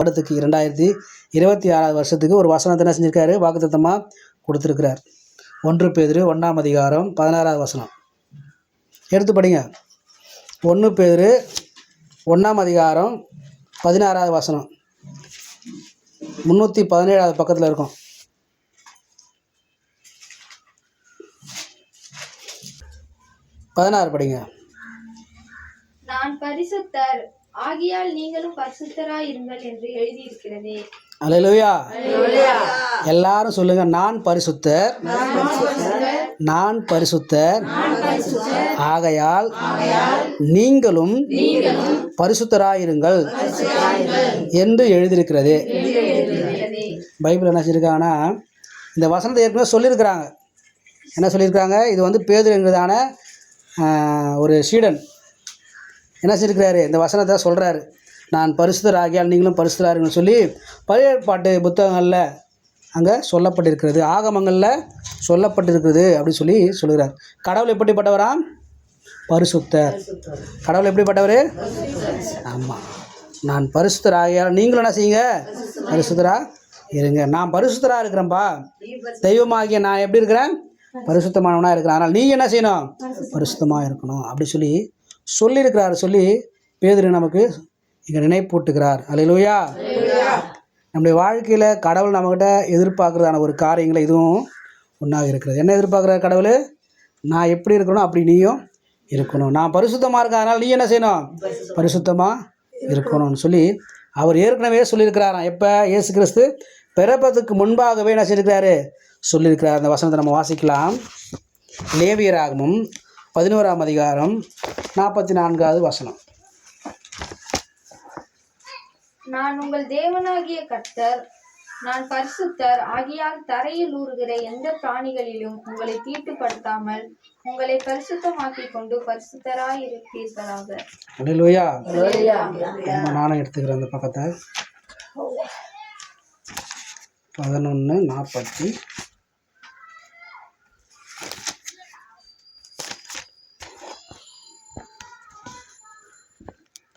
வருடத்துக்கு இரண்டாயிரத்தி இருபத்தி ஆறாவது வருஷத்துக்கு ஒரு வசனத்தை என்ன செஞ்சிருக்காரு? வாக்குத்தத்தமாக கொடுத்துருக்கிறார். ஒன்று பேதுரு ஒன்றாம் அதிகாரம் பதினாறாவது வசனம். எடுத்து படிங்க. ஒன்று பேதுரு ஒன்றாம் அதிகாரம் பதினாறாவது வசனம். முந்நூற்றி பதினேழாவது பக்கத்தில் இருக்கும். பதினாறு படிங்க. நான் பரிசுத்தர் ஆகியால் நீங்களும் பரிசுத்தராய் இருங்கள் என்று எழுதியிருக்கிறதே. அல்லேலூயா எல்லாரும் சொல்லுங்க நான் பரிசுத்தர். நான் பரிசுத்தர். ஆகையால் நீங்களும் பரிசுத்தராயிருங்கள் என்று எழுதியிருக்கிறது. பைபிள் என்ன சொல்லியிருக்காங்கன்னா இந்த வசனத்தை ஏற்கனவே சொல்லியிருக்கிறாங்க. என்ன சொல்லியிருக்காங்க இது வந்து ஆஹ், ஒரு சீடன். என்ன செஞ்சுருக்கிறாரு இந்த வசனத்தை சொல்கிறாரு நான் பரிசுத்தர் ஆகியால் நீங்களும் பரிசுத்தராருங்கன்னு சொல்லி பழைய பாட்டு புத்தகங்களில் அங்கே சொல்லப்பட்டிருக்கிறது. ஆகமங்களில் சொல்லப்பட்டிருக்கிறது அப்படின்னு சொல்லி சொல்கிறார் கடவுள் எப்படிப்பட்டவராம் பரிசுத்தர். கடவுள் எப்படிப்பட்டவர்? ஆமாம் நான் பரிசுத்தர் ஆகியால் நீங்களும் என்ன செய்யுங்க? பரிசுத்தரா இருங்க. நான் பரிசுத்தராக இருக்கிறேன்ப்பா தெய்வமாகிய நான் எப்படி இருக்கிறேன்? பரிசுத்தமானவனாக இருக்கிறேன். அதனால் நீங்கள் என்ன செய்யணும்? பரிசுத்தமாக இருக்கணும். அப்படி சொல்லி சொல்லியிருக்கிறார் சொல்லி பேதுரு நமக்கு இங்கே நினைப்பூட்டுகிறார். அல்லேலூயா நம்முடைய வாழ்க்கையில் கடவுள் நம்மக்கிட்ட எதிர்பார்க்குறதான ஒரு காரியங்களை இதுவும் ஒன்றாக இருக்கிறது. என்ன எதிர்பார்க்குறாரு கடவுள்? நான் எப்படி இருக்கணும் அப்படி நீயும் இருக்கணும். நான் பரிசுத்தமாக இருக்கேன் அதனால் நீ என்ன செய்யணும்? பரிசுத்தமாக இருக்கணும்னு சொல்லி அவர் ஏற்கனவே சொல்லியிருக்கிறாராம். எப்போ? இயேசு கிறிஸ்து பிறப்பதுக்கு முன்பாகவே என்ன செஞ்சிருக்கிறாரு சொல்லியிருக்கிறார். அந்த வசனத்தை நம்ம வாசிக்கலாம். லேவியராகமும் பதினோராம் அதிகாரம் நாற்பத்தி நான்காவது வசனம். நான் உங்கள் தேவனாகிய கர்த்தர் நான் பரிசுத்தர் ஆகியால் தரையில் ஊறுகிற எந்த பிராணிகளிலும் உங்களை தீட்டுப்படுத்தாமல் உங்களை பரிசுத்தமாக்கிக் கொண்டு பரிசுத்தராய் இருப்பீர்களாக நானும் எடுத்துக்கிறேன் அந்த பக்கத்தை. பதினொன்று நாற்பத்தி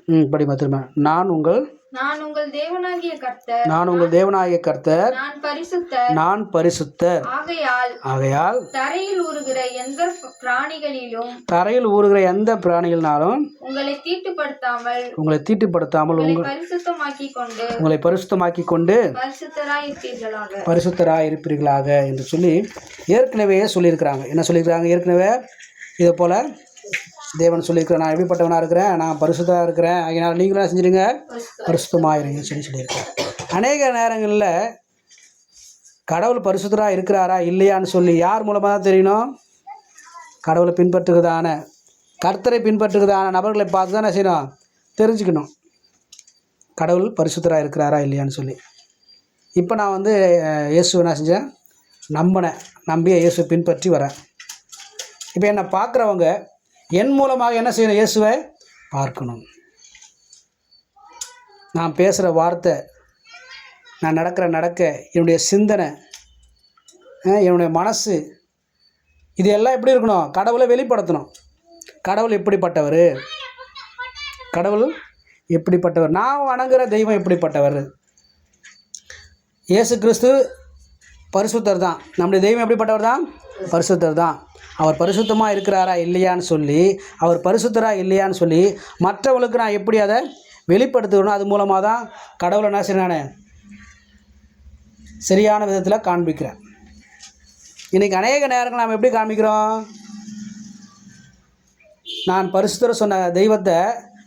ம் படிமா திரும்ப. நான் உங்கள் நான் உங்கள் தேவனாகிய கர்த்தர். நான் உங்கள் தேவனாகிய கர்த்தர். நான் பரிசுத்தர். நான் பரிசுத்தர். ஆகையால் ஆகையால் தரையில் ஊறுகிற எந்த பிராணிகளிலும் தரையில் ஊறுகிற எந்த பிராணிகள்னாலும் உங்களை தீட்டுப்படுத்தாமல் உங்களை தீட்டுப்படுத்தாமல் உங்களை பரிசுத்தமாக்கிக் கொண்டு உங்களை பரிசுத்தமாக்கி கொண்டு பரிசுத்தராய் இருப்பீர்களாக பரிசுத்தராக இருப்பீர்களாக என்று சொல்லி ஏற்கனவே சொல்லியிருக்கிறாங்க. என்ன சொல்லியிருக்கிறாங்க? ஏற்கனவே இதே போல் தேவன் சொல்லியிருக்கிறேன் நான் எப்படிப்பட்டவனாக இருக்கிறேன்? நான் பரிசுத்தராக இருக்கிறேன். அதனால் நீங்களும் என்ன செஞ்சிருங்க பரிசுத்தமாக இருங்கன்னு சொல்லி சொல்லியிருக்கிறேன் அநேக நேரங்களில் கடவுள் பரிசுத்தராக இருக்கிறாரா இல்லையான்னு சொல்லி யார் மூலமாக தான் தெரியணும்? கடவுளை பின்பற்றுகிறதான கர்த்தரை பின்பற்றுகிறதான நபர்களை பார்த்து தான் செய்யணும்? தெரிஞ்சுக்கணும். கடவுள் பரிசுத்தராக இருக்கிறாரா இல்லையான்னு சொல்லி. இப்போ நான் வந்து அஹ், இயேசுவை என்ன செஞ்சேன்? நம்பினேன். நம்பி இயேசுவை பின்பற்றி வரேன். இப்போ என்னை பார்க்குறவங்க என் மூலமாக என்ன செய்யணும்? இயேசுவை பார்க்கணும். நான் பேசுகிற வார்த்தை நான் நடக்கிற நடக்க என்னுடைய சிந்தனை என்னுடைய மனசு இது எல்லாம் எப்படி இருக்கணும்? கடவுளை வெளிப்படுத்தணும். கடவுள் எப்படிப்பட்டவர்? கடவுள் எப்படிப்பட்டவர்? நான் வணங்குற தெய்வம் எப்படிப்பட்டவர்? இயேசு கிறிஸ்து பரிசுத்தர் தான். நம்முடைய தெய்வம் எப்படிப்பட்டவர் தான்? பரிசுத்தர் தான். அவர் பரிசுத்தமாக இருக்கிறாரா இல்லையான்னு சொல்லி அவர் பரிசுத்தரா இல்லையான்னு சொல்லி மற்றவங்களுக்கு நான் எப்படி அதை வெளிப்படுத்தணும் அது மூலமாக தான் கடவுளை என்ன நான் சரியான விதத்தில் காண்பிக்கிறேன். இன்றைக்கி அநேக நேரங்கள் நாம் எப்படி காண்பிக்கிறோம்? நான் பரிசுத்தர் சொன்ன தெய்வத்தை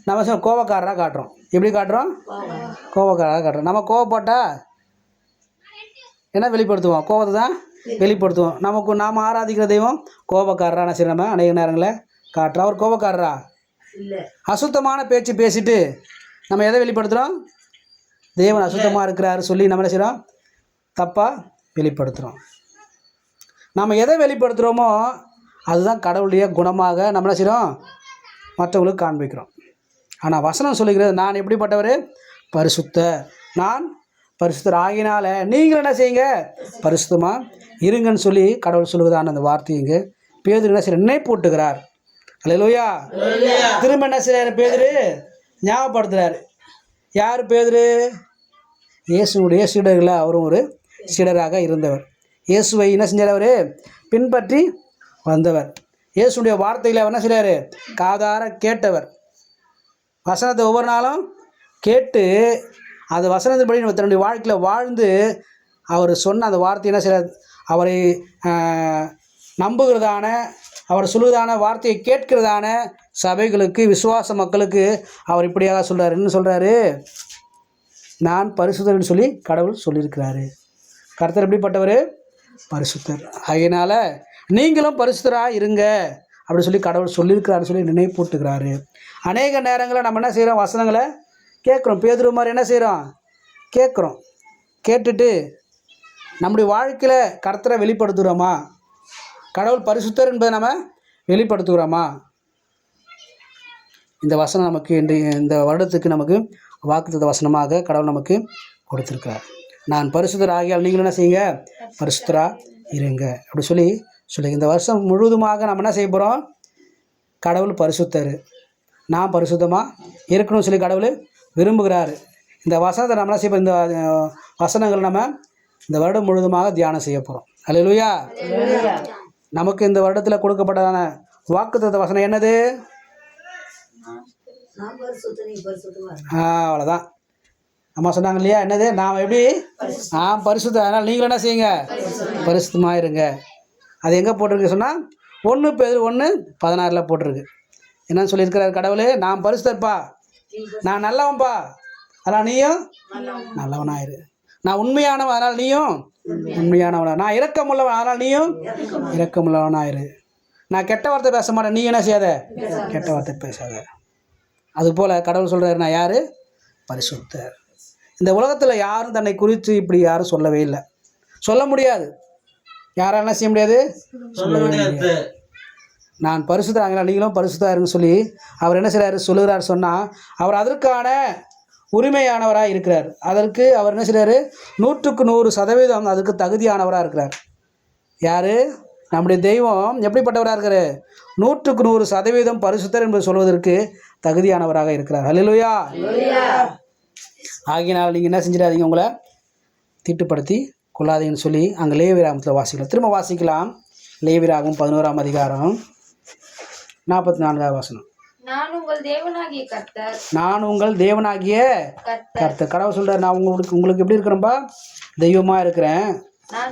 நம்ம சொன்ன கோபக்காரராக காட்டுறோம். எப்படி காட்டுறோம்? கோபக்காரராக காட்டுறோம். நம்ம கோவப்பட்டா என்ன வெளிப்படுத்துவோம்? கோபத்தை தான் வெளிப்படுத்துவோம். நமக்கு நாம் ஆராதிக்கிற தெய்வம் கோபக்காரரா? சரி நம்ம அநேக நேரங்களில் காட்டுறோம் அவர் கோபக்காரரா? அசுத்தமான பேச்சு பேசிட்டு நம்ம எதை வெளிப்படுத்துகிறோம் தேவன் அசுத்தமாக இருக்கிறாரு சொல்லி நம்ம என்ன செய்கிறோம் தப்பாக வெளிப்படுத்துகிறோம் நம்ம எதை வெளிப்படுத்துகிறோமோ அதுதான் கடவுளுடைய குணமாக நம்ம என்ன செய்கிறோம் மற்றவங்களுக்கு காண்பிக்கிறோம். ஆனால் வசனம் சொல்லுகிறது நான் எப்படிப்பட்டவர்? பரிசுத்த. நான் பரிசுத்தர் ஆகினால நீங்கள் என்ன செய்யுங்க? பரிசுத்தமாக இருங்கன்னு சொல்லி கடவுள் சொல்லுவதான அந்த வார்த்தைங்க பேதர் என்ன செய்ய நினைப்பூட்டுகிறார் அல்லையா திரும்ப என்ன செய்யறாரு பேதுரு? ஞாபகப்படுத்துறாரு. யார் பேதுரு? இயேசுடைய சீடர்களில் அவரும் ஒரு சீடராக இருந்தவர். இயேசுவை என்ன செஞ்சார் அவர்? பின்பற்றி வந்தவர். இயேசுடைய வார்த்தைகளை அவர் என்ன செய்கிறாரு காதார கேட்டவர். வசனத்தை ஒவ்வொரு நாளும் கேட்டு அந்த வசனத்தின்படி நம்ம தன்னுடைய வாழ்க்கையில் வாழ்ந்து அவர் சொன்ன அந்த வார்த்தை என்ன அவரை நம்புகிறதான அவர் சொல்லுவதான வார்த்தையை கேட்கிறதான சபைகளுக்கு விசுவாச மக்களுக்கு அவர் இப்படியாக சொல்கிறார் என்ன சொல்கிறாரு நான் பரிசுத்தர்னு சொல்லி கடவுள் சொல்லியிருக்கிறாரு. கர்த்தர் எப்படிப்பட்டவர்? பரிசுத்தர். அதனால் நீங்களும் பரிசுத்தராக இருங்க அப்படி சொல்லி கடவுள் சொல்லியிருக்கிறாருன்னு சொல்லி நினைவு போட்டுக்கிறாரு அநேக நேரங்களில் நம்ம என்ன செய்கிறோம் வசனங்களை கேட்குறோம். பேதுரு மாதிரி என்ன செய்கிறோம் கேட்குறோம். கேட்டுட்டு நம்முடைய வாழ்க்கையில் கடத்தரை வெளிப்படுத்துகிறோமா கடவுள் பரிசுத்தர் என்பதை நம்ம வெளிப்படுத்துகிறோமா இந்த வசனம் நமக்கு இன்றைய இந்த வருடத்துக்கு நமக்கு வாக்குத்த வசனமாக கடவுள் நமக்கு கொடுத்துருக்கார் நான் பரிசுத்தர் ஆகியால் நீங்கள் என்ன செய்யுங்க? பரிசுத்தராக இருங்க. அப்படி சொல்லி சொல்லி இந்த வருஷம் முழுவதுமாக நம்ம என்ன செய்ய போகிறோம் கடவுள் பரிசுத்தர். நான் பரிசுத்தமாக இருக்கணும்னு சொல்லி கடவுள் விரும்புகிறாரு. இந்த வசனத்தை நம்ம செய்ய? இந்த வசனங்கள் நம்ம இந்த வருடம் முழுவதுமாக தியானம் செய்ய போகிறோம் அல்லேலூயா நமக்கு இந்த வருடத்தில் கொடுக்கப்பட்டதான வாக்குத்தத்த வசனம் என்னது? ஆ அவ்வளோதான் அம்மா சொன்னாங்க இல்லையா? என்னது? நாம் எப்படி? நான் பரிசுத்தம். அதனால் நீங்களும் என்ன செய்யுங்க? பரிசுத்தமாக இருங்க. அது எங்கே போட்டிருக்கு சொன்னால் ஒன்று பேர் ஒன்று பதினாறில் போட்டிருக்கு. என்னன்னு சொல்லியிருக்கிறார் கடவுளே நான் பரிசுத்தர்ப்பா? நான் நல்லவன்பா? அதனால் நீயும் நல்லவனாயிரு. நான் உண்மையானவன் அதனால் நீயும் உண்மையானவனா நான் இரக்கமுள்ளவன் அதனால் நீயும் இரக்கமுள்ளவனாயிரு. நான் கெட்ட வார்த்தை பேச மாட்டேன். நீ என்ன செய்யாத? கெட்ட வார்த்தை பேசாத. அதுபோல் கடவுள் சொல்கிறாரு நான் யார்? பரிசுத்தர். இந்த உலகத்தில் யாரும் தன்னை குறித்து இப்படி யாரும் சொல்லவே இல்லை. சொல்ல முடியாது. யாராலும் என்ன செய்ய முடியாது? சொல்லவே முடியாது. நான் பரிசுத்தாங்களா நீங்களும் பரிசுத்தா இருங்கன்னு சொல்லி அவர் என்ன செய்கிறாரு சொல்லுகிறார். சொன்னால் அவர் அதற்கான உரிமையானவராக இருக்கிறார். அதற்கு அவர் என்ன செய்கிறாரு நூற்றுக்கு நூறு சதவீதம் அதுக்கு தகுதியானவராக இருக்கிறார். யார்? நம்முடைய தெய்வம். எப்படிப்பட்டவராக இருக்காரு? நூற்றுக்கு நூறு சதவீதம் பரிசுத்தர் என்பது சொல்வதற்கு தகுதியானவராக இருக்கிறார். ஹalleluya. ஆகினால் நீங்கள் என்ன செஞ்சிடாதீங்க உங்களை தீட்டுப்படுத்தி கொள்ளாதீங்கன்னு சொல்லி அங்கே லேவிராகத்தில் வாசிக்கலாம். திரும்ப வாசிக்கலாம். லேவிராகம் பதினோராம் அதிகாரம். நாற்பத்தி நான்காவது வசனம். நான் உங்கள் தேவனாகிய கர்த்தர். நான் உங்கள் தேவனாகிய கர்த்தர். கடவுள் சொல்கிறார் நான் உங்களுக்கு உங்களுக்கு எப்படி இருக்கிறேன்பா? தெய்வமாக இருக்கிறேன்.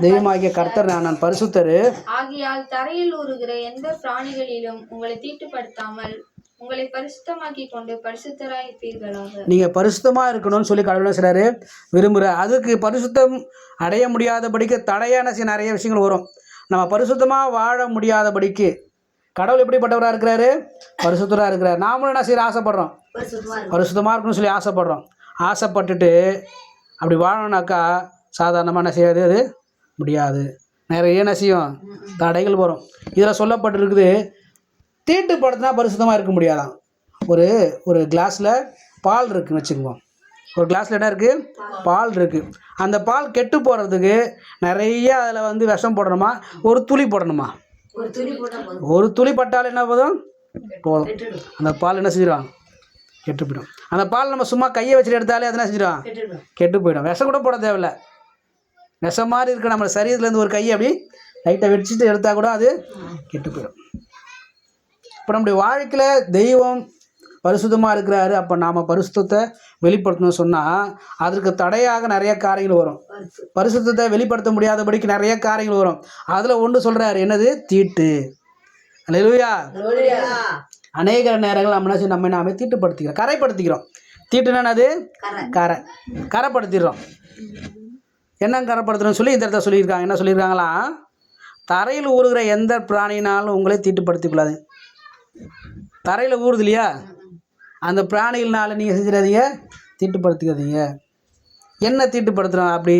தெய்வமாகிய கர்த்தர் நான் நான் பரிசுத்தர். ஆகியால் தரையில் ஊறுகிற எந்த பிராணிகளிலும் உங்களை தீட்டுப்படுத்தாமல் உங்களை பரிசுத்தமாக்கி கொண்டு பரிசுத்தராய் இருப்பீர்களாக. நீங்கள் பரிசுத்தமாக இருக்கணும்னு சொல்லி கடவுள் என்ன செய்கிறாரு விரும்புகிறார் அதுக்கு பரிசுத்தம் அடைய முடியாதபடிக்கு தடையான சில நிறைய விஷயங்கள் வரும். நம்ம பரிசுத்தமாக வாழ முடியாதபடிக்கு கடவுள் எப்படிப்பட்டவராக இருக்கிறாரு? பரிசுத்தராக இருக்கிறார். நாமளும் என்ன செய்ய ஆசைப்படுறோம். பரிசுத்தமாக இருக்கணும்னு சொல்லி ஆசைப்படுறோம். ஆசைப்பட்டுட்டு அப்படி வாழணும்னாக்கா சாதாரணமாக என்ன செய்யாது? அது முடியாது. நிறைய என்ன செய்யும்? தடைகள் வரும். இதில் சொல்லப்பட்டிருக்குது தீட்டுப்படுத்தினா பரிசுத்தமாக இருக்க முடியாதாம் ஒரு ஒரு கிளாஸில் பால் இருக்குன்னு வச்சுக்குவோம் ஒரு கிளாஸில் என்ன இருக்குது பால் இருக்குது அந்த பால் கெட்டு போகிறதுக்கு நிறைய அதில் வந்து விஷம் போடணுமா? ஒரு துளி போடணுமா? ஒரு துளி பட்டால் என்ன போதும். போதும். அந்த பால் என்ன செஞ்சிடும் கெட்டு போயிடும். அந்த பால் நம்ம சும்மா கையை வச்சுட்டு எடுத்தாலே அது என்ன செஞ்சிடும் கெட்டு போயிடும். விஷம் கூட போட தேவையில்ல. விஷம் மாதிரி இருக்க நம்ம சரீரத்துலேருந்து ஒரு கையை அப்படி லைட்டாக வெடிச்சிட்டு எடுத்தால் கூட அது கெட்டு போயிடும். இப்போ நம்முடைய வாழ்க்கையில் தெய்வம் பரிசுத்தமாக இருக்கிறாரு. அப்போ நாம் பரிசுத்தத்தை வெளிப்படுத்தணும்னு சொன்னால் அதற்கு தடையாக நிறைய காரியங்கள் வரும். பரிசுத்தத்தை வெளிப்படுத்த முடியாதபடிக்கு நிறைய காரியங்கள் வரும். அதில் ஒன்று சொல்கிறாரு என்னது? தீட்டு. அல்லேலூயா. அநேக நேரங்கள் நம்ம என்ன நம்ம நாமே தீட்டுப்படுத்திக்கிறோம். கரைப்படுத்திக்கிறோம். தீட்டுனா என்னது? கரை. கரைப்படுத்திடுறோம். என்ன கரைப்படுத்துறோம்னு சொல்லி இந்த இடத்துல சொல்லியிருக்காங்க. என்ன சொல்லியிருக்காங்களா? தரையில் ஊறுகிற எந்த பிராணினாலும் உங்களை தீட்டுப்படுத்திக் தரையில் ஊறுது இல்லையா? அந்த பிராணிகள்னால நீங்கள் செஞ்சிடாதீங்க. தீட்டுப்படுத்திக்காதீங்க. என்ன தீட்டுப்படுத்துகிறோம் அப்படி?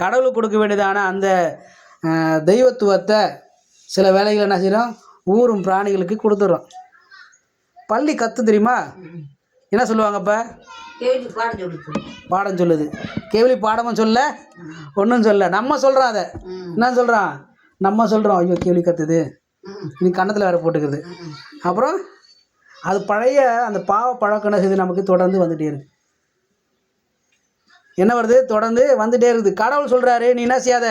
கடவுளுக்கு கொடுக்க வேண்டியதான அந்த தெய்வத்துவத்தை சில வேலைகள் என்ன செய்கிறோம் ஊரும் பிராணிகளுக்கு கொடுத்துட்றோம் பள்ளி கத்து தெரியுமா? என்ன சொல்லுவாங்க இப்போ பாடம் சொல்லுது. கேவலி பாடமும் சொல்ல ஒன்றும் சொல்ல. நம்ம சொல்கிறோம் அதை. என்ன சொல்கிறோம் நம்ம சொல்கிறோம் ஐயோ கேள்வி கத்துது. நீ கன்னத்தில் வேறு போட்டுக்கிறது. அப்புறம் அது பழைய அந்த பாவ பழக்கம் என்ன நமக்கு தொடர்ந்து வந்துட்டே இருக்கு. என்ன வருது? தொடர்ந்து வந்துட்டே இருக்குது. கடவுள் சொல்கிறாரு நீ என்ன செய்யாத?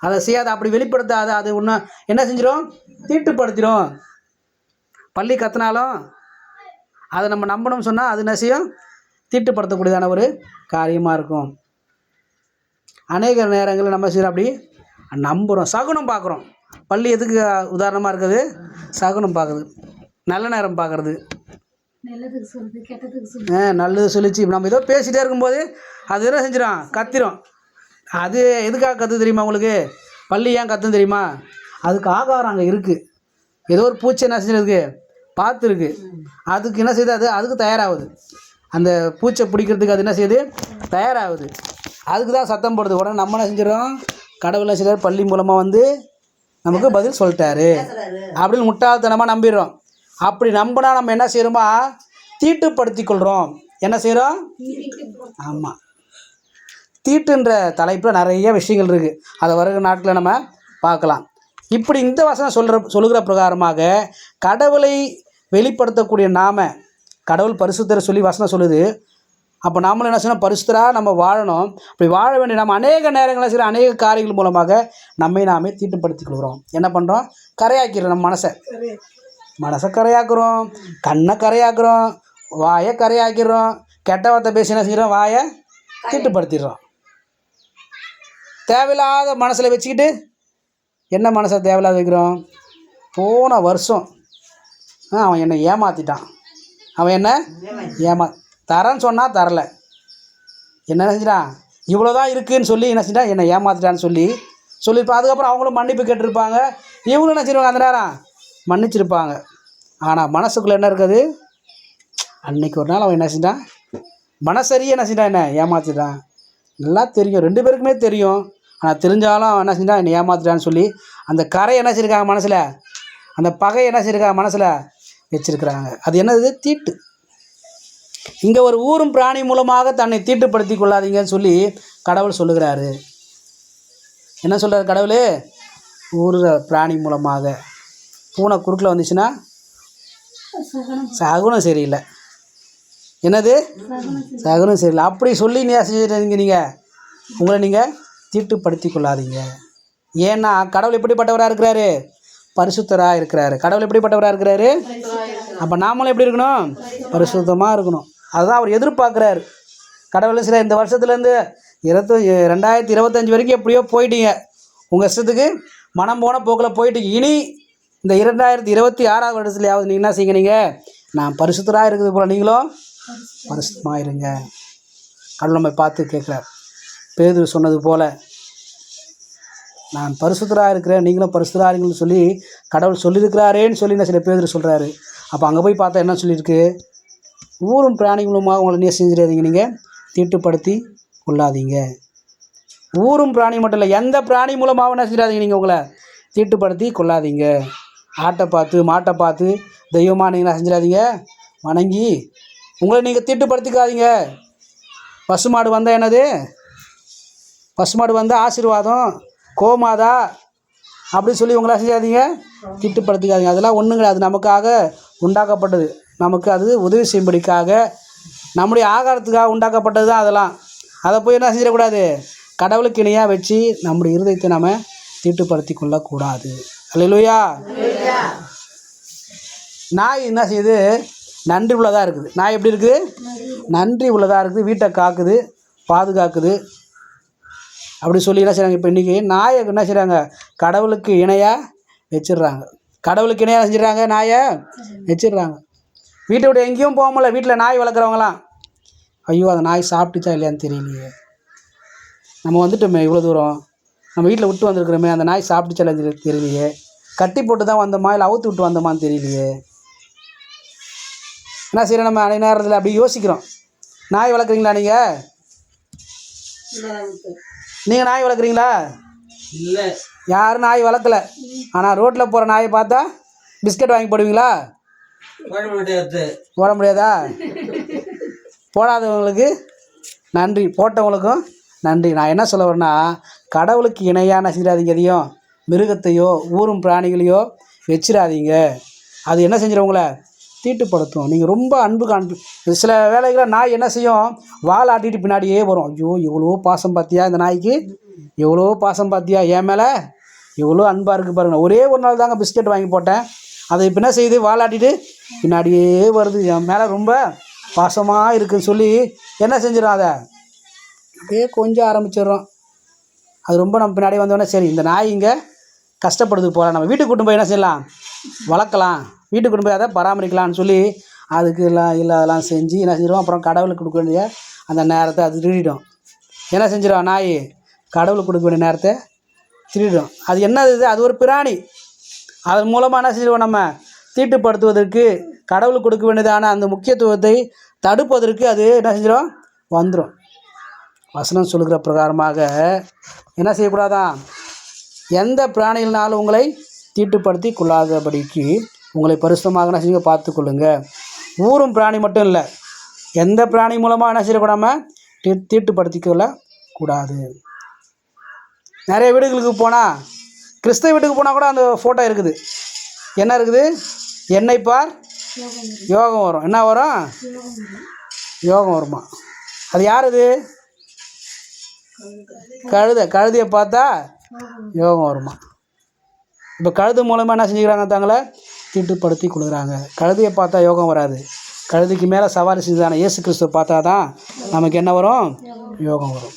அதை செய்யாத அப்படி வெளிப்படுத்தாத. அது ஒன்றும் என்ன செஞ்சிடும் தீட்டுப்படுத்திடும் பள்ளி கத்தினாலும் அதை நம்ம நம்பணும்னு சொன்னால் அது என்ன செய்யும்? தீட்டுப்படுத்தக்கூடியதான ஒரு காரியமாக இருக்கும். அநேக நேரங்களில் நம்ம செய்கிறோம் அப்படி நம்புகிறோம் சகுனம் பார்க்குறோம் பள்ளி எதுக்கு உதாரணமாக இருக்குது? சகுனம் பார்க்குறது. நல்ல நேரம் பார்க்குறது. ஆ நல்லது சொல்லிச்சு. நம்ம ஏதோ பேசிகிட்டே இருக்கும்போது அது என்ன செஞ்சிடும் கத்திரும். அது எதுக்காக கத்து தெரியுமா உங்களுக்கு? பள்ளி ஏன் கத்தும் தெரியுமா? அதுக்கு ஆகாரம் அங்கே இருக்குது ஏதோ ஒரு பூச்சி என்ன செஞ்சிருக்கு பார்த்துருக்கு. அதுக்கு என்ன செய்யுது அது அதுக்கு தயாராகுது. அந்த பூச்சை பிடிக்கிறதுக்கு அது என்ன செய்யுது? தயாராகுது. அதுக்கு தான் சத்தம் போடுது. உடனே நம்ம என்ன செஞ்சிடறோம் கடவுளை சிலர் பள்ளி மூலமாக வந்து நமக்கு பதில் சொல்லிட்டாரு. அப்படின்னு முட்டாள்தனமாக நம்பிடுறோம். அப்படி நம்பினா நம்ம என்ன செய்கிறோமா தீட்டுப்படுத்தி கொள்கிறோம் என்ன செய்கிறோம் ஆமாம் தீட்டுன்ற தலைப்பில் நிறைய விஷயங்கள் இருக்குது அதை வருகிற நாட்களில் நம்ம பார்க்கலாம். இப்படி இந்த வசனம் சொல்கிற சொல்லுகிற பிரகாரமாக கடவுளை வெளிப்படுத்தக்கூடிய நாம கடவுள் பரிசுத்தரை சொல்லி வசனம் சொல்லுது. அப்போ நாமளும் என்ன செய்யணும்? பரிசுத்தராக நம்ம வாழணும். அப்படி வாழ வேண்டிய நம்ம அநேக நேரங்களில் செய்கிற அநேக காரியங்கள் மூலமாக நம்மை நாமே தீட்டுப்படுத்திக் கொள்கிறோம். என்ன பண்ணுறோம் கரையாக்கிறோம் நம்ம மனசை. மனசை கரையாக்குறோம். கண்ணை கரையாக்குறோம். வாயை கரையாக்கிறோம் கெட்ட வார்த்தை பேசி என்ன செய்கிறோம்? வாயை தீட்டுப்படுத்திடுறோம். தேவையில்லாத மனசில் வச்சுக்கிட்டு என்ன மனசை தேவையில்லாத வைக்கிறோம்? போன வருஷம் அவன் என்னை ஏமாற்றிட்டான் அவன் என்ன? ஏமா தரேன்னு சொன்னால் தரல. என்ன செஞ்சிட்டான் இவ்வளோ தான் இருக்குதுன்னு சொல்லி என்ன செஞ்சிட்டான் என்னை ஏமாத்திட்டான்னு சொல்லி சொல்லியிருப்பான் அதுக்கப்புறம் அவங்களும் மன்னிப்பு கேட்டிருப்பாங்க. இவங்களும் என்ன செய்வாங்க அந்த நேரம்? மன்னிச்சிருப்பாங்க. ஆனால் மனசுக்குள்ளே என்ன இருக்குது? அன்னைக்கு ஒரு நாள் அவன் என்ன செஞ்சான்? மனசரியே என்ன செஞ்சான்? என்ன ஏமாத்திட்டான். நல்லா தெரியும். ரெண்டு பேருக்குமே தெரியும். ஆனால் தெரிஞ்சாலும் அவன் என்ன செஞ்சான்? என்னை ஏமாத்திட்டான்னு சொல்லி அந்த கரை என்ன செய்யிருக்காங்க மனசில்? அந்த பகை என்ன செய்யிருக்காங்க மனசில் வச்சுருக்குறாங்க. அது என்னது? தீட்டு. இங்கே ஒரு ஊரும் பிராணி மூலமாக தன்னை தீட்டுப்படுத்தி கொள்ளாதீங்கன்னு சொல்லி கடவுள் சொல்லுகிறாரு. என்ன சொல்கிறார் கடவுள்? ஊர் பிராணி மூலமாக. பூனை குறுக்கில் வந்துச்சுன்னா சகனம். சரியில்லை. என்னது? சகுனம் சரியில்லை. அப்படி சொல்லி நீ செஞ்சுருந்தீங்க நீங்கள் உங்களை நீங்கள் தீட்டுப்படுத்தி கொள்ளாதீங்க. ஏன்னா கடவுள் எப்படிப்பட்டவராக இருக்கிறாரு? பரிசுத்தராக இருக்கிறாரு. கடவுள் எப்படிப்பட்டவராக இருக்கிறாரு? அப்போ நாமளும் எப்படி இருக்கணும்? பரிசுத்தமாக இருக்கணும். அதுதான் அவர் எதிர்பார்க்குறாரு. கடவுள் சில இந்த வருஷத்துலேருந்து இருபத்து ரெண்டாயிரத்தி இருபத்தஞ்சி வரைக்கும் எப்படியோ போயிட்டீங்க. உங்கள் இஷ்டத்துக்கு மனம் போன போக்கில் போயிட்டு இனி இந்த இரண்டாயிரத்தி இருபத்தி ஆறாவது வருடத்துலையாவது நீங்கள் என்ன செய்யுங்க நீங்கள் நான் பரிசுத்தராக இருக்குது போல் நீங்களும் பரிசுத்தமாக இருங்க. கடவுள் நம்மை பார்த்து கேட்குறார். பேது சொன்னது போல் நான் பரிசுத்தராக இருக்கிறேன் நீங்களும் பரிசுத்தராக இருங்கன்னு சொல்லி கடவுள் சொல்லியிருக்கிறாரேன்னு சொல்லி நான் சில பேர் சொல்கிறாரு அப்போ அங்கே போய் பார்த்தா என்ன சொல்லியிருக்கு? ஊரும் பிராணி மூலமாக உங்களை நீ செஞ்சிடாதீங்க நீங்கள் தீட்டுப்படுத்தி கொள்ளாதீங்க. ஊரும் பிராணி மட்டும் இல்லை எந்த பிராணி மூலமாக என்ன செஞ்சிடாதீங்க நீங்கள் உங்களை? தீட்டுப்படுத்தி கொள்ளாதீங்க. ஆட்டை பார்த்து மாட்டை பார்த்து தெய்வமாக நீங்கள் என்ன செஞ்சிடாதீங்க? வணங்கி உங்களை நீங்கள் தீட்டுப்படுத்திக்காதீங்க. பசுமாடு வந்தால் என்னது? பசுமாடு வந்தால் ஆசீர்வாதம் கோமாதா அப்படின்னு சொல்லி உங்களை செய்யாதீங்க திட்டுப்படுத்திக்காதீங்க. அதெல்லாம் ஒன்றும் கிடையாது நமக்காக உண்டாக்கப்பட்டது. நமக்கு அது உதவி செய்யும்படிக்காக நம்முடைய ஆகாரத்துக்காக உண்டாக்கப்பட்டது தான் அதெல்லாம். அதை போய் என்ன செஞ்சிடக்கூடாது கடவுளுக்கு இணையாக வச்சு நம்முடைய இருதயத்தை நம்ம தீட்டுப்படுத்தி கொள்ளக்கூடாது. அல்லையா நாய் என்ன செய்யுது? நன்றி உள்ளதாக இருக்குது. நாய் எப்படி இருக்குது? நன்றி உள்ளதாக இருக்குது. வீட்டை காக்குது பாதுகாக்குது. அப்படி சொல்லி என்ன செய்கிறாங்க இப்போ இன்றைக்கி நாயை என்ன செய்கிறாங்க கடவுளுக்கு இணையாக வச்சிடுறாங்க. கடவுளுக்கு இணையாக செஞ்சிடறாங்க? நாயை வச்சிடுறாங்க. வீட்டை விட்டு எங்கேயும் போக முடியல. வீட்டில் நாய் வளர்க்குறவங்களாம் ஐயோ அந்த நாய் சாப்பிட்டுச்சா இல்லையான்னு தெரியலையே. நம்ம வந்துட்டோமே இவ்வளோ தூரம். நம்ம வீட்டில் விட்டு வந்திருக்கிறோமே அந்த நாய் சாப்பிட்டுச்சா இல்லையான்னு தெரியலையே. கட்டி போட்டு தான் வந்தோமா இல்லை அவுத்து விட்டு வந்தோமான்னு தெரியலையே. என்ன செய்கிறோம் நம்ம அரை நேரத்தில்? அப்படி யோசிக்கிறோம். நாய் வளர்க்குறீங்களா நீங்கள் நீங்கள் நாய் வளர்க்குறீங்களா? இல்லை. யாரும் நாய் வளர்க்கல. ஆனால் ரோட்டில் போகிற நாயை பார்த்தா பிஸ்கட் வாங்கி போடுவீங்களா? போட முடியாதா. போடாதவங்களுக்கு நன்றி. போட்டவங்களுக்கும் நன்றி. நான் என்ன சொல்ல வரேன்னா கடவுளுக்கு இணையான செய்யாதீங்க எதையும் மிருகத்தையோ ஊரும் பிராணிகளையோ வச்சிடாதீங்க அது என்ன செஞ்சிடும் உங்களை? தீட்டுப்படுத்தும். நீங்கள் ரொம்ப அன்பு காண்பி சில வேலைகளை நாய் என்ன செய்யும்? வால் ஆட்டிட்டு பின்னாடியே வரும். ஐயோ எவ்வளோ பாசம் பார்த்தியா இந்த நாய்க்கு? எவ்வளோ பாசம் பார்த்தியா என் மேலே? எவ்வளோ அன்பாக இருக்குது பாருங்க. ஒரே ஒரு நாள் தாங்க பிஸ்கட் வாங்கி போட்டேன். அதை இப்போ என்ன செய்யுது வாலாட்டிட்டு பின்னாடியே வருது. என் மேலே ரொம்ப பாசமாக இருக்குன்னு சொல்லி என்ன செஞ்சிடும் அதை அப்படியே கொஞ்சம் ஆரம்பிச்சிடுறோம். அது ரொம்ப நம்ம பின்னாடி வந்தோடனே சரி இந்த நாய் இங்கே கஷ்டப்படுது போகலாம் நம்ம வீட்டுக்கு கூட்டு போய் என்ன செய்யலாம்? வளர்க்கலாம். வீட்டுக்கு கொண்டு போய் அதை பராமரிக்கலாம்னு சொல்லி அதுக்கு எல்லாம் இல்லாதெல்லாம் செஞ்சு என்ன செஞ்சிடும் அப்புறம் கடவுளுக்கு கொடுக்க வேண்டிய அந்த நேரத்தை அது திருடிடும் என்ன செஞ்சிடும்? நாய் கடவுளுக்கு கொடுக்க வேண்டிய நேரத்தை திருடிடும். அது என்னது இது? அது ஒரு பிராணி. அதன் மூலமாக என்ன செஞ்சிடுவோம் நம்ம? தீட்டுப்படுத்துவதற்கு கடவுள் கொடுக்க வேண்டியதான அந்த முக்கியத்துவத்தை தடுப்பதற்கு அது என்ன செஞ்சிடும் வந்துடும் வசனம் சொல்கிற பிரகாரமாக என்ன செய்யக்கூடாதான் எந்த பிராணிகள்னாலும் உங்களை தீட்டுப்படுத்தி கொள்ளாதபடிக்கு உங்களை பரிசுமாக என்ன செய்யுங்க? பார்த்துக்கொள்ளுங்க. ஊரும் பிராணி மட்டும் இல்லை எந்த பிராணி மூலமாக என்ன செய்யக்கூடாமல் தீ தீட்டுப்படுத்திக்கொள்ள கூடாது நிறைய வீடுகளுக்கு போனால் கிறிஸ்தவ வீட்டுக்கு போனால் கூட அந்த ஃபோட்டோ இருக்குது. என்ன இருக்குது? என்னை பார். யோகம் வரும். என்ன வரும்? யோகம் வருமா? அது யார் அது கழுதை. கழுதையை பார்த்தா யோகம் வருமா? இப்போ கழுது மூலமாக என்ன செஞ்சுக்கிறாங்க தாங்களே? தீட்டுப்படுத்தி கொடுக்குறாங்க கழுதையை பார்த்தா யோகம் வராது. கழுதுக்கு மேலே சவாரி செஞ்சுதான. இயேசு கிறிஸ்துவை பார்த்தா தான் நமக்கு என்ன வரும்? யோகம் வரும்.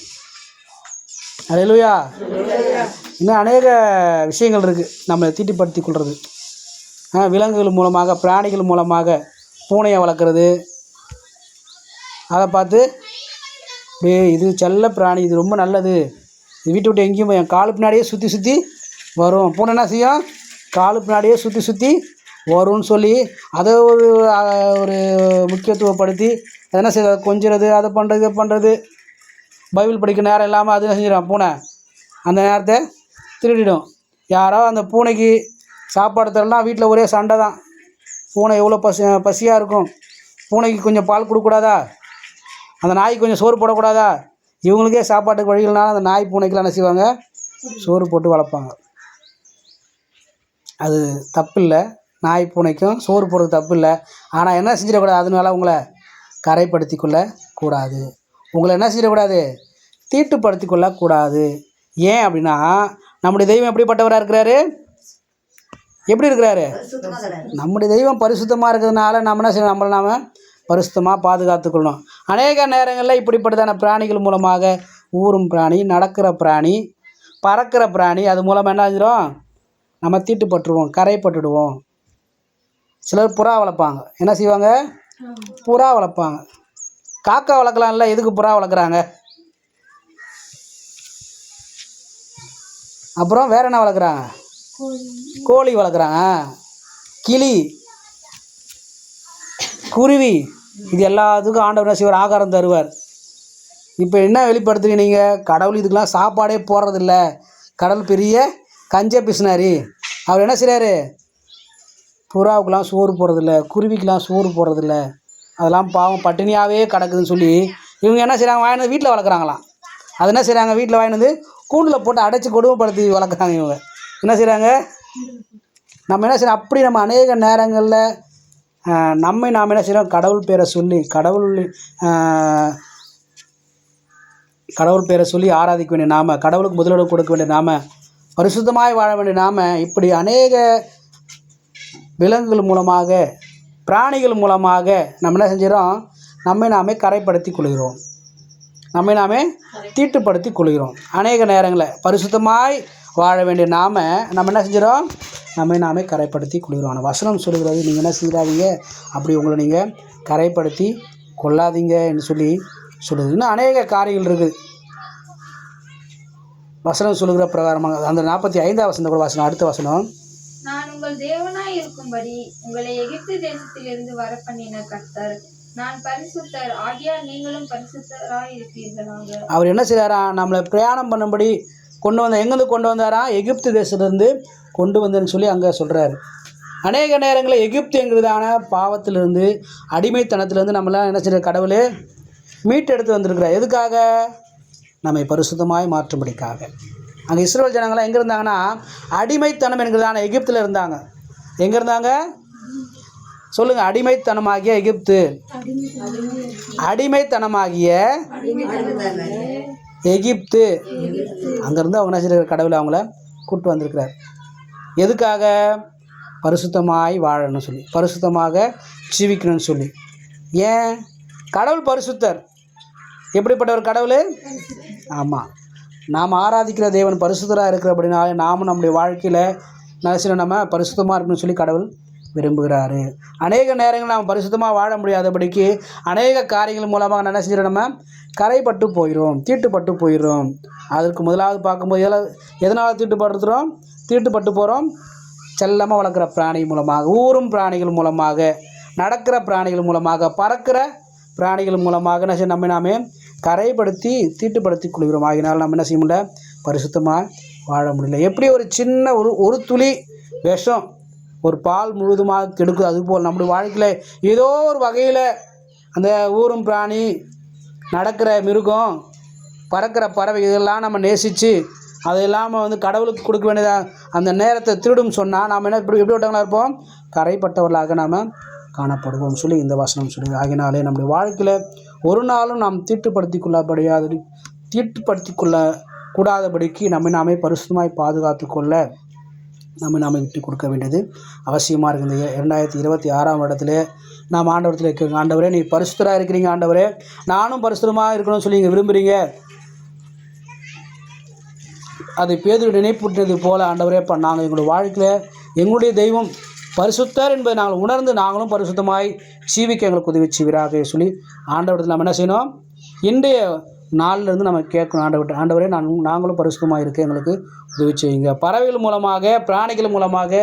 அலையிலுயா இன்னும் அநேக விஷயங்கள் இருக்குது நம்மளை தீட்டுப்படுத்தி கொள்வது விலங்குகள் மூலமாக பிராணிகள் மூலமாக பூனையை வளர்க்குறது. அதை பார்த்து டே இது செல்ல பிராணி இது ரொம்ப நல்லது. இது வீட்டை விட்டு எங்கேயும் போய் என் காலு பின்னாடியே சுற்றி சுற்றி வரும். பூனை என்ன செய்யும்? காலு பின்னாடியே சுற்றி சுற்றி வரும்னு சொல்லி அதை ஒரு ஒரு முக்கியத்துவப்படுத்தி என்ன செய்ய கொஞ்சிறது அதை பண்ணுறது இதை பண்ணுறது பைபிள் படிக்க நேரம் இல்லாமல் அது செஞ்சிடும்? பூனை அந்த நேரத்தை திருடிடும். யாரோ அந்த பூனைக்கு சாப்பாடு தரலாம் வீட்டில் ஒரே சண்டை தான். பூனை எவ்வளோ பசி பசியாக இருக்கும்? பூனைக்கு கொஞ்சம் பால் கொடுக்கக்கூடாதா? அந்த நாய்க்கு கொஞ்சம் சோறு போடக்கூடாதா? இவங்களுக்கே சாப்பாட்டுக்கு வழிகள்னால அந்த நாய் பூனைக்கெலாம் என்ன செய்வாங்க? சோறு போட்டு வளர்ப்பாங்க. அது தப்பில்லை. நாய் பூனைக்கும் சோறு போடுறது தப்பு இல்லை ஆனால் என்ன செஞ்சிடக்கூடாது? அதனால உங்களை கரைப்படுத்தி கொள்ள கூடாது. உங்களை என்ன செஞ்சிடக்கூடாது? தீட்டுப்படுத்தி கொள்ளக்கூடாது ஏன் அப்படின்னா நம்முடைய தெய்வம் எப்படிப்பட்டவராக இருக்கிறாரு? எப்படி இருக்கிறாரு? நம்முடைய தெய்வம் பரிசுத்தமாக இருக்கிறதுனால நம்ம என்ன செய்யணும்? நம்மளை நாம் பரிசுத்தமாக பாதுகாத்துக்கொள்ளணும். அநேக நேரங்களில் இப்படிப்பட்டதான பிராணிகள் மூலமாக ஊறும் பிராணி நடக்கிற பிராணி பறக்கிற பிராணி அது மூலமாக என்ன செஞ்சிடும் நம்ம தீட்டுப்பட்டுருவோம் கரைப்பட்டுடுவோம் சிலர் புறா வளர்ப்பாங்க. என்ன செய்வாங்க? புறா வளர்ப்பாங்க. காக்கா வளர்க்கலாம்ல எதுக்கு புறா வளர்க்குறாங்க? அப்புறம் வேறு என்ன வளர்க்குறாங்க? கோழி. வளர்க்குறாங்க. கிளி. குருவி. இது எல்லாத்துக்கும் ஆண்டவர் சிவர் ஆகாரம் தருவார். இப்போ என்ன வெளிப்படுத்துறீங்க நீங்கள் கடவுள் இதுக்கெல்லாம் சாப்பாடே போடுறதில்ல. கடவுள் பெரிய கஞ்ச பிசினாரி. அவர் என்ன செய்கிறாரு புறாவுக்கெலாம் சோறு போடுறதில்ல குருவிக்கெலாம் சோறு போடுறதில்ல. அதெல்லாம் பாவம் பட்டினியாகவே கிடக்குதுன்னு சொல்லி இவங்க என்ன செய்கிறாங்க வாங்கினது வந்து வீட்டில் வளர்க்குறாங்களாம். அது என்ன செய்கிறாங்க வீட்டில் வாங்கினது வந்து கூண்டில் போட்டு அடைச்சி கொடுமைப்படுத்தி வளர்க்குறாங்க இவங்க. என்ன செய்கிறாங்க நம்ம என்ன செய்யணும் அப்படி நம்ம அநேக நேரங்களில் நம்மை நாம் என்ன செய்கிறோம் கடவுள் பேரை சொல்லி கடவுள் கடவுள் பேரை சொல்லி ஆராதிக்க வேண்டிய நாம கடவுளுக்கு முதலிடம் கொடுக்க வேண்டிய நாம பரிசுத்தமாய் வாழ வேண்டிய நாம இப்படி அநேக விலங்குகள் மூலமாக பிராணிகள் மூலமாக நம்ம என்ன செஞ்சிடறோம்? நம்மை நாமே கரைப்படுத்தி கொள்கிறோம். நம்மை நாமே தீட்டுப்படுத்தி கொள்கிறோம். அநேக நேரங்களில் பரிசுத்தமாய் வாழ வேண்டிய நாம நம்ம என்ன செஞ்சிடறோம்? நம்மை நாமே கரைப்படுத்தி கொள்கிறோம். ஆனால் வசனம் சொல்லுகிறது நீங்கள் என்ன செய்யாதீங்க? அப்படி உங்களை நீங்கள் கரைப்படுத்தி கொள்ளாதீங்கன்னு சொல்லி சொல்லுது இன்னும் அநேக காரியங்கள் இருக்குது வசனம் சொல்லுகிற பிரகாரமாக அந்த நாற்பத்தி ஐந்தாம் வசனம் கூட வசனம் அடுத்த வசனம். நான் உங்கள் தேவனாய் இருக்கும்படி உங்களை எகிப்து தேசத்திலிருந்து வர பண்ணின கர்த்தர். நான் பரிசுத்தர். ஆகியால் நீங்களும் பரிசுத்தராய் இருப்பீர்களாக. அவர் என்ன செய்கிறாரா நம்மளை பிரயாணம் பண்ணும்படி கொண்டு வந்த எங்கேருந்து கொண்டு வந்தாரா? எகிப்து தேசத்துலேருந்து கொண்டு வந்தேன்னு சொல்லி அங்கே சொல்கிறாரு அநேக நேரங்களில் எகிப்துங்கிறதான பாவத்திலிருந்து அடிமைத்தனத்திலேருந்து நம்மளாம் என்ன செய்கிற கடவுளே மீட்டெடுத்து வந்திருக்கிறார். எதுக்காக? நம்மை பரிசுத்தமாய் மாற்றும்படிக்காக. அங்கே இஸ்ரேல் ஜனங்களாம் எங்கே இருந்தாங்கன்னா அடிமைத்தனம் என்கிறதான எகிப்தில் இருந்தாங்க. எங்கே இருந்தாங்க? சொல்லுங்க அடிமைத்தனமாகிய எகிப்து. அடிமைத்தனமாகிய எகிப்து. அங்கேருந்து அவங்க என்ன செய்யறாரு கடவுள் அவங்கள கூப்பிட்டு வந்திருக்கிறார். எதுக்காக? பரிசுத்தமாய் வாழணும்னு சொல்லி. பரிசுத்தமாக ஜீவிக்கணும்னு சொல்லி. ஏன்? கடவுள் பரிசுத்தர். எப்படிப்பட்ட ஒரு கடவுள்? ஆமாம் நாம் ஆராதிக்கிற தேவன் பரிசுத்தராக இருக்கிற அப்படின்னாலே நாமும் நம்முடைய வாழ்க்கையில் நினச்சின நம்ம பரிசுத்தமாக இருக்கணும்னு சொல்லி கடவுள் விரும்புகிறாரு. அநேக நேரங்கள் நாம் பரிசுத்தமாக வாழ முடியாதபடிக்கு அநேக காரியங்கள் மூலமாக என்ன செஞ்சிடும் நம்ம? கரைப்பட்டு போயிடும் தீட்டுப்பட்டு போயிடும் அதற்கு முதலாவது பார்க்கும்போது எதில் எதனால் தீட்டுப்படுத்துகிறோம் தீட்டுப்பட்டு போகிறோம் செல்லமாக வளர்க்குற பிராணி மூலமாக ஊரும் பிராணிகள் மூலமாக நடக்கிற பிராணிகள் மூலமாக பறக்கிற பிராணிகள் மூலமாக என்ன செய்ய நம்ம நாமே கரைப்படுத்தி தீட்டுப்படுத்தி கொள்கிறோம். ஆகினால் நம்ம என்ன செய்ய முடியல? பரிசுத்தமாக வாழ முடியல. எப்படி ஒரு சின்ன ஒரு ஒரு துளி விஷம் ஒரு பால் முழுவதுமாக கெடுக்குது அதுபோல் நம்முடைய வாழ்க்கையில் ஏதோ ஒரு வகையில் அந்த ஊரும் பிராணி நடக்கிற மிருகம் பறக்கிற பறவை இதெல்லாம் நம்ம நேசித்து அது இல்லாமல் வந்து கடவுளுக்கு கொடுக்க வேண்டியதாக அந்த நேரத்தை திருடும் சொன்னால் நாம் என்ன இப்படி எப்படிப்பட்டவங்களா இருப்போம்? கரைப்பட்டவர்களாக நாம் காணப்படுவோம் சொல்லி இந்த வசனம் சொல்லி ஆகினாலே நம்முடைய வாழ்க்கையில் ஒரு நாளும் நாம் தீட்டுப்படுத்தி கொள்ளப்படியாத தீட்டுப்படுத்தி கொள்ள கூடாதபடிக்கு நம்மை நாமே பரிசுமாய் பாதுகாத்து கொள்ள நம்ம நாம் விட்டு கொடுக்க வேண்டியது அவசியமாக இருக்குது. இரண்டாயிரத்தி இருபத்தி ஆறாம் இடத்துல நாம் ஆண்டவரத்தில் இருக்கிற ஆண்டவரே நீ பரிசுத்தராக இருக்கிறீங்க ஆண்டவரே. நானும் பரிசுத்தமாக இருக்கணும்னு சொல்லி நீங்கள் விரும்புகிறீங்க அதை பேதர் நினைப்புட்டது போல ஆண்டவரே இப்போ நாங்கள் எங்களுடைய வாழ்க்கையில் எங்களுடைய தெய்வம் பரிசுத்தர் என்பதை நாங்கள் உணர்ந்து நாங்களும் பரிசுத்தமாய் ஜீவிக்க எங்களுக்கு உதவி செய்வீராக சொல்லி ஆண்டவரத்தில் நம்ம என்ன செய்யணும்? இன்றைய நாளிலிருந்து நம்ம கேட்கணும் ஆண்டவர்கிட்ட. ஆண்டவரே நான் நாங்களும் பரிசுத்தமாக இருக்க எங்களுக்கு உதவி செய்யுங்க. பறவைகள் மூலமாக பிராணிகள் மூலமாக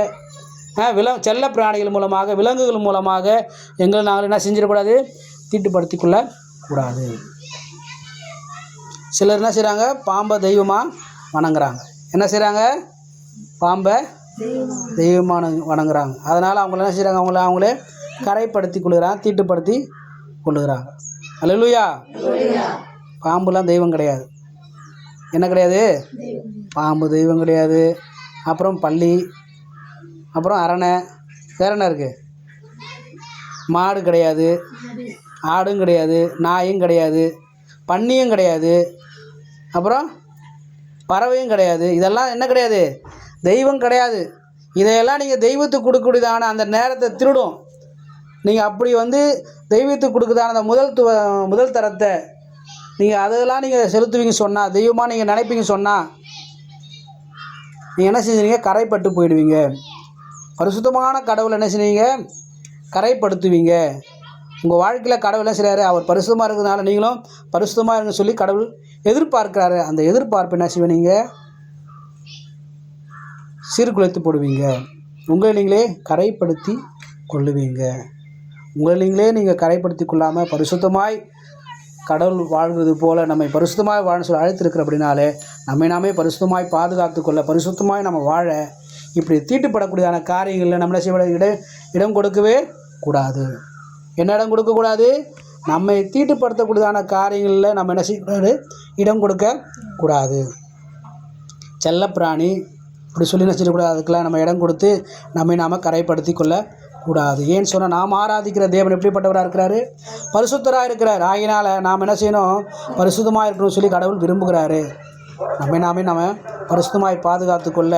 வில செல்ல பிராணிகள் மூலமாக விலங்குகள் மூலமாக எங்களை நாங்கள் என்ன செஞ்சிடக்கூடாது? தீட்டுப்படுத்தி கொள்ள கூடாது. சிலர் என்ன செய்கிறாங்க பாம்பை தெய்வமாக வணங்குறாங்க. என்ன செய்கிறாங்க பாம்பை தெய்வமான வணங்குறாங்க. அதனால் அவங்கள என்ன செய்கிறாங்க அவங்கள அவங்களே கரைப்படுத்தி கொள்கிறாங்க தீட்டுப்படுத்தி கொள்ளுகிறாங்க அல்லேலூயா. பாம்புலாம் தெய்வம் கிடையாது. என்ன கிடையாது? பாம்பு தெய்வம் கிடையாது. அப்புறம் பள்ளி அப்புறம் அரணை வேற என்ன இருக்குது மாடு கிடையாது ஆடும் கிடையாது நாயும் கிடையாது பன்னியும் கிடையாது அப்புறம் பறவையும் கிடையாது. இதெல்லாம் என்ன கிடையாது? தெய்வம் கிடையாது. இதையெல்லாம் நீங்கள் தெய்வத்துக்கு கொடுக்கக்கூடியதான அந்த நேரத்தை திருடும். நீங்கள் அப்படி வந்து தெய்வத்துக்கு கொடுக்குதான அந்த முதல் துவ முதல் தரத்தை நீங்கள் அதெல்லாம் நீங்கள் செலுத்துவீங்க சொன்னால் தெய்வமாக நீங்கள் நினைப்பீங்க சொன்னால் நீங்கள் என்ன செஞ்சீங்க கரைப்பட்டு போயிடுவீங்க. பரிசுத்தமான கடவுளை என்ன செய்வீங்க கரைப்படுத்துவீங்க. உங்கள் வாழ்க்கையில் கடவுள் என்ன செய்கிறாரு அவர் பரிசுத்தமாக இருக்கிறதுனால நீங்களும் பரிசுத்தமாக இருங்க சொல்லி கடவுள் எதிர்பார்க்கிறாரு. அந்த எதிர்பார்ப்பு என்ன செய்வீங்க? சீர்குலைத்து போடுவீங்க. உங்களை நீங்களே கரைப்படுத்தி கொள்ளுவீங்க. உங்களை நீங்களே நீங்கள் கரைப்படுத்தி கொள்ளாமல் பரிசுத்தமாய் கடவுள் வாழ்வது போல நம்மை பரிசுத்தமாய் வாழ சொல்லி அழைத்திருக்கிற அப்படின்னாலே நம்மை நாமே பரிசுத்தமாய் பாதுகாத்து கொள்ள பரிசுத்தமாய் நம்ம வாழ இப்படி தீட்டுப்படக்கூடியதான காரியங்களில் நம்மளை செய்ய இடம் இடம் கொடுக்கவே கூடாது. என்ன இடம் கொடுக்கக்கூடாது நம்மை தீட்டுப்படுத்தக்கூடியதான காரியங்களில் நம்ம என்ன செய்யக்கூடாது? இடம் கொடுக்க கூடாது. செல்லப்பிராணி இப்படி சொல்லி என்ன செய்யக்கூடாது? அதுக்கெல்லாம் நம்ம இடம் கொடுத்து நம்மை நாம் கரைப்படுத்தி கொள்ள கூடாது ஏன்னு சொன்னால் நாம் ஆராதிக்கிற தேவன் எப்படிப்பட்டவராக இருக்கிறாரு? பரிசுத்தராக இருக்கிறார். ஆகினால நாம் என்ன செய்யணும்? பரிசுத்தமாக இருக்கணும்னு சொல்லி கடவுள் விரும்புகிறாரு. நம்மை நாமே நம்ம பரிசுத்தமாய் பாதுகாத்து கொள்ள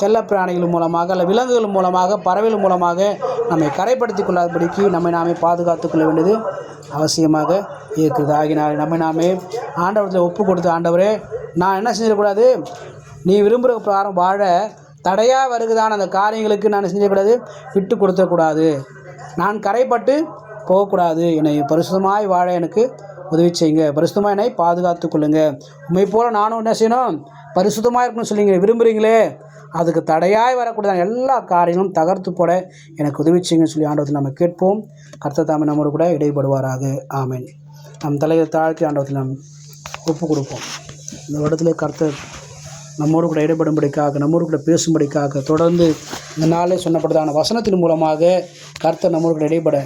செல்ல பிராணிகள் மூலமாக அல்ல விலங்குகள் மூலமாக பறவைகள் மூலமாக நம்மை கரைப்படுத்தி கொள்ளாதபடிக்கு நம்மை நாமே பாதுகாத்து கொள்ள வேண்டியது அவசியமாக இருக்குது. ஆகினால் நம்மை நாமே ஆண்டவரத்தில் ஒப்பு கொடுத்து ஆண்டவரே நான் என்ன செஞ்சிடக்கூடாது? நீ விரும்புகிற பிரகாரம் வாழ தடையாக வருகிறதான அந்த காரியங்களுக்கு நான் செஞ்சக்கூடாது விட்டு கொடுத்தக்கூடாது நான் கரைப்பட்டு போகக்கூடாது. என்னை பரிசுமாய் வாழ எனக்கு உதவி செய்யுங்க. பரிசுத்தமாக என்னை பாதுகாத்து கொள்ளுங்க. உண்மை போல் நானும் என்ன செய்யணும்? பரிசுத்தமாக இருக்கணும்னு சொல்லி விரும்புகிறீங்களே அதுக்கு தடையாய் வரக்கூடாது எல்லா காரியங்களும் தகர்த்து போட எனக்கு உதவி செய்யுங்கன்னு சொல்லி ஆண்டவத்தில் நம்ம கேட்போம். கர்த்த தாமே நம்மோடு கூட இடைப்படுவாராக. ஆமென். நம் தலையை தாழ்த்தி ஆண்டவத்தில் நாம் ஒப்பு கொடுப்போம். இந்த இடத்துல கர்த்தர் நம்மோடு கூட இடைப்படும்படிக்காக நம்மோடு கூட பேசும்படிக்காக தொடர்ந்து இந்த நாளே சொன்னப்படுதான வசனத்தின் மூலமாக கர்த்தர் நம்மோடு கூட இடைப்பட